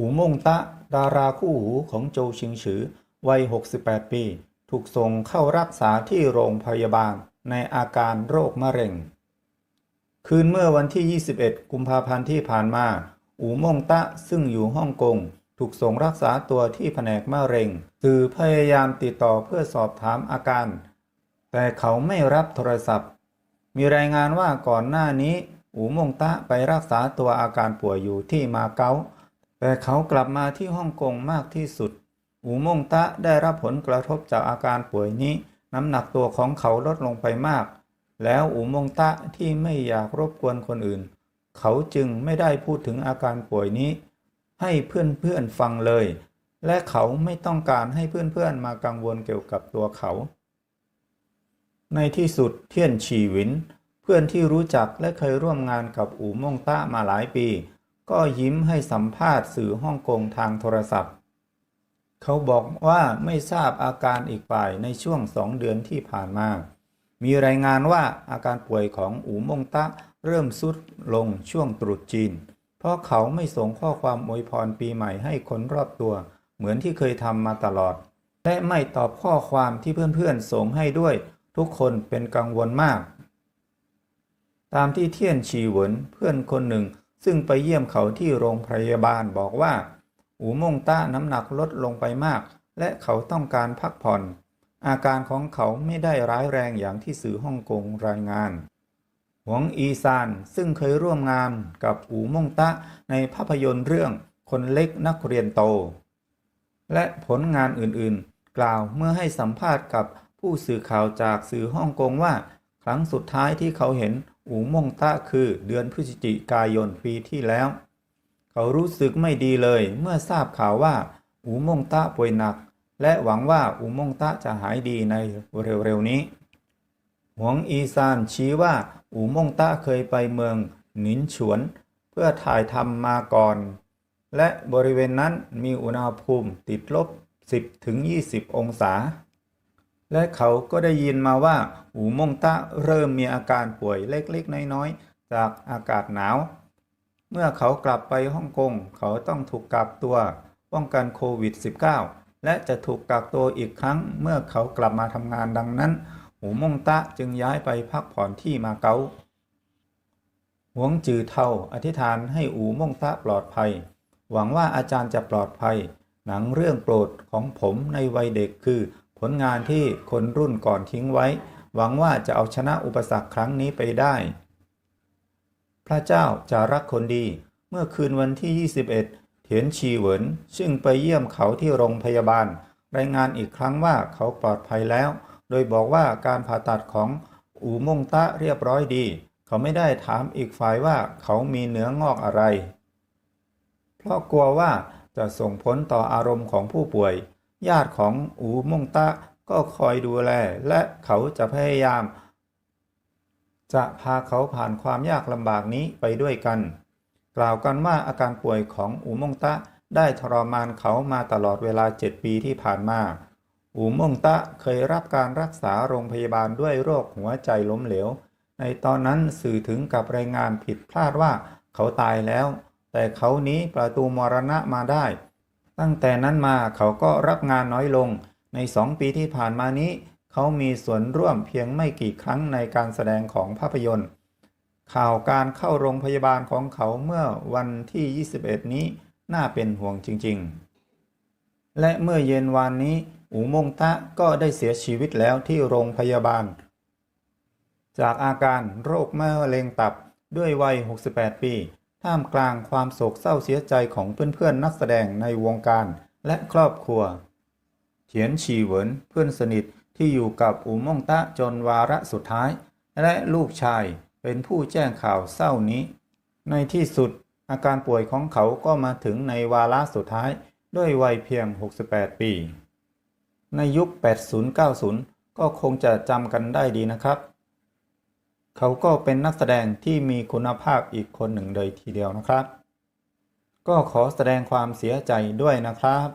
อู่มงตะ ดาราคู่หูของโจชิงฉือ วัย 68 ปี ถูกส่งเข้ารักษาที่โรงพยาบาลในอาการโรคมะเร็ง คืนเมื่อวันที่ 21 กุมภาพันธ์ที่ผ่านมา อู่มงตะซึ่งอยู่ฮ่องกงถูกส่งรักษาตัวที่แผนกมะเร็ง สื่อพยายามติดต่อเพื่อสอบถามอาการ แต่เขาไม่รับโทรศัพท์ มีรายงานว่าก่อนหน้านี้ อู่มงตะไปรักษาตัวอาการป่วยอยู่ที่มาเก๊า แต่เขากลับมาที่ฮ่องกงมากที่สุด อูมงตะได้รับผลกระทบจากอาการป่วยนี้ น้ำหนักตัวของเขาลดลงไปมาก แล้วอูมงตะที่ไม่อยากรบกวนคนอื่น เขาจึงไม่ได้พูดถึงอาการป่วยนี้ ให้เพื่อนๆฟังเลย และเขาไม่ต้องการให้เพื่อนๆมากังวลเกี่ยวกับตัวเขา ในที่สุดเทียนฉีหวิน เพื่อนที่รู้จักและเคยร่วมงานกับอูมงต้ามาหลายปี ก็ยิ้มให้สัมภาษณ์สื่อฮ่องกงทางโทรศัพท์ เขาบอกว่าไม่ทราบอาการอีกฝ่ายในช่วงสองเดือนที่ผ่านมา มีรายงานว่าอาการป่วยของอูมงตะเริ่มสุดลงช่วงตรุษจีน เพราะเขาไม่ส่งข้อความอวยพรปีใหม่ให้คนรอบตัว เหมือนที่เคยทำมาตลอด และไม่ตอบข้อความที่เพื่อนๆส่งให้ด้วย ทุกคนเป็นกังวลมาก ตามที่เทียนชีเหวินเพื่อนคนหนึ่ง ซึ่งไปเยี่ยมเขาที่โรงพยาบาลบอกว่า อูมงต้าน้ำหนักลดลงไปมาก และเขาต้องการพักผ่อน อาการของเขาไม่ได้ร้ายแรงอย่างที่สื่อฮ่องกงรายงาน หวงอีซานซึ่งเคยร่วมงานกับอูมงตะในภาพยนตร์เรื่องคนเล็กนักเรียนโต และผลงานอื่นๆ กล่าวเมื่อให้สัมภาษณ์กับผู้สื่อข่าวจากสื่อฮ่องกงว่า ครั้งสุดท้ายที่เขาเห็น อูม่งตะคือเดือนพฤศจิกายนปีที่แล้ว เขารู้สึกไม่ดีเลยเมื่อทราบข่าวว่าอูม่งตะป่วยหนัก และหวังว่าอูม่งตะจะหายดีในเร็วๆนี้หวงอีซานชี้ว่าอูม่งต้าเคยไปเมืองหนินฉวน เพื่อถ่ายทำมาก่อน และบริเวณนั้นมีอุณหภูมิติดลบ 10ถึง20 องศา และเขาก็ได้ยินมาว่าอูมงต้าเริ่มมีอาการป่วยเล็กๆ น้อยๆ จากอากาศหนาว เมื่อเขากลับไปฮ่องกงเขาต้องถูกกักตัว ป้องกันโควิด -19 และจะถูกกักตัวอีกครั้งเมื่อเขากลับมาทำงานดังนั้นหูมงตะจึงย้ายไปพักผ่อนที่มาเก๊าหวงจือเทาอธิษฐานให้อูมงตะปลอดภัย หวังว่าอาจารย์จะปลอดภัย หนังเรื่องโปรดของผมในวัยเด็กคือ ผลงานที่คนรุ่นก่อนทิ้งไว้ หวังว่าจะเอาชนะอุปสรรคครั้งนี้ไปได้ พระเจ้าจะรักคนดี เมื่อคืนวันที่ 21 เถียนชีเหวินซึ่งไปเยี่ยมเขาที่โรงพยาบาล รายงานอีกครั้งว่าเขาปลอดภัยแล้ว โดยบอกว่าการผ่าตัดของอูมงตะเรียบร้อยดี เขาไม่ได้ถามอีกฝ่ายว่าเขามีเนื้องอกอะไร เพราะกลัวว่าจะส่งผลต่ออารมณ์ของผู้ป่วย ญาติของอูมงตะก็คอยดูแล และเขาจะพยายาม จะพาเขาผ่านความยากลำบากนี้ไปด้วยกัน กล่าวกันว่าอาการป่วยของอูมงตะได้ทรมานเขามาตลอดเวลา7ปีที่ผ่านมา อูมงตะเคยรับการรักษาโรงพยาบาลด้วยโรคหัวใจล้มเหลว ในตอนนั้นสื่อถึงกับรายงานผิดพลาดว่าเขาตายแล้ว แต่เขานี้ประตูมรณะมาได้ ตั้งแต่นั้นมาเขาก็รับงานน้อยลง ในสองปีที่ผ่านมานี้ เขามีส่วนร่วมเพียงไม่กี่ครั้งในการแสดงของภาพยนตร์ ข่าวการเข้าโรงพยาบาลของเขาเมื่อวันที่ 21 นี้น่าเป็นห่วงจริงๆ และเมื่อเย็นวานนี้ อูมงตะก็ได้เสียชีวิตแล้วที่โรงพยาบาล จากอาการโรคมะเร็งตับด้วยวัย 68 ปี ท่ามกลางความโศกเศร้าเสียใจของเพื่อนๆนักแสดงในวงการและครอบครัว เฉียนชีเหวินเพื่อนสนิทที่อยู่กับอูม่งตะจนวาระสุดท้าย และลูกชายเป็นผู้แจ้งข่าวเศร้านี้ ในที่สุดอาการป่วยของเขาก็มาถึงในวาระสุดท้ายด้วยวัยเพียง 68 ปี ในยุค 80-90 ก็คงจะจำกันได้ดีนะครับ เขาก็เป็นนักแสดงที่มีคุณภาพอีกคนหนึ่งเลยทีเดียวนะครับ ก็ขอแสดงความเสียใจด้วยนะครับ